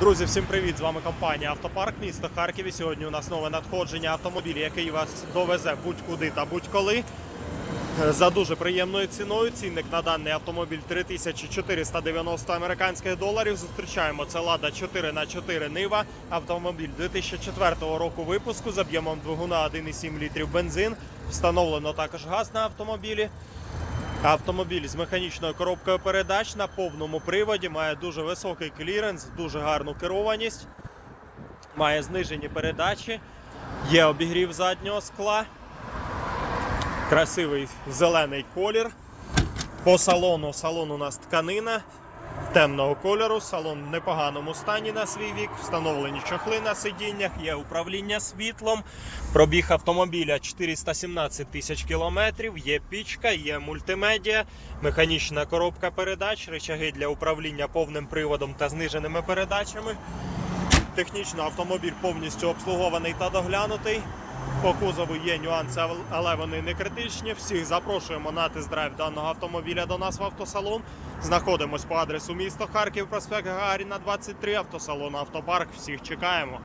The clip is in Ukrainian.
Друзі, всім привіт! З вами компанія Автопарк місто Харків. І сьогодні у нас нове надходження автомобіль, який вас довезе будь-куди та будь-коли. За дуже приємною ціною. Цінник на даний автомобіль 3490 американських доларів. Зустрічаємо це Лада 4 х 4 Нива. Автомобіль 2004 року випуску з об'ємом двигуна 1,7 літрів бензин. Встановлено також газ на автомобілі. Автомобіль з механічною коробкою передач на повному приводі має дуже високий кліренс, дуже гарну керованість, має знижені передачі, є обігрів заднього скла, красивий зелений колір. По салону салон у нас тканина темного кольору, салон в непоганому стані на свій вік, встановлені чохли на сидіннях, є управління світлом, пробіг автомобіля 417 тисяч кілометрів, є пічка, є мультимедіа, механічна коробка передач, речаги для управління повним приводом та зниженими передачами. Технічно автомобіль повністю обслугований та доглянутий. По кузову є нюанси, але вони не критичні. Всіх запрошуємо на тест-драйв даного автомобіля до нас в автосалон. Знаходимось по адресу місто Харків, проспект Гагаріна, 23, автосалон Автопарк. Всіх чекаємо.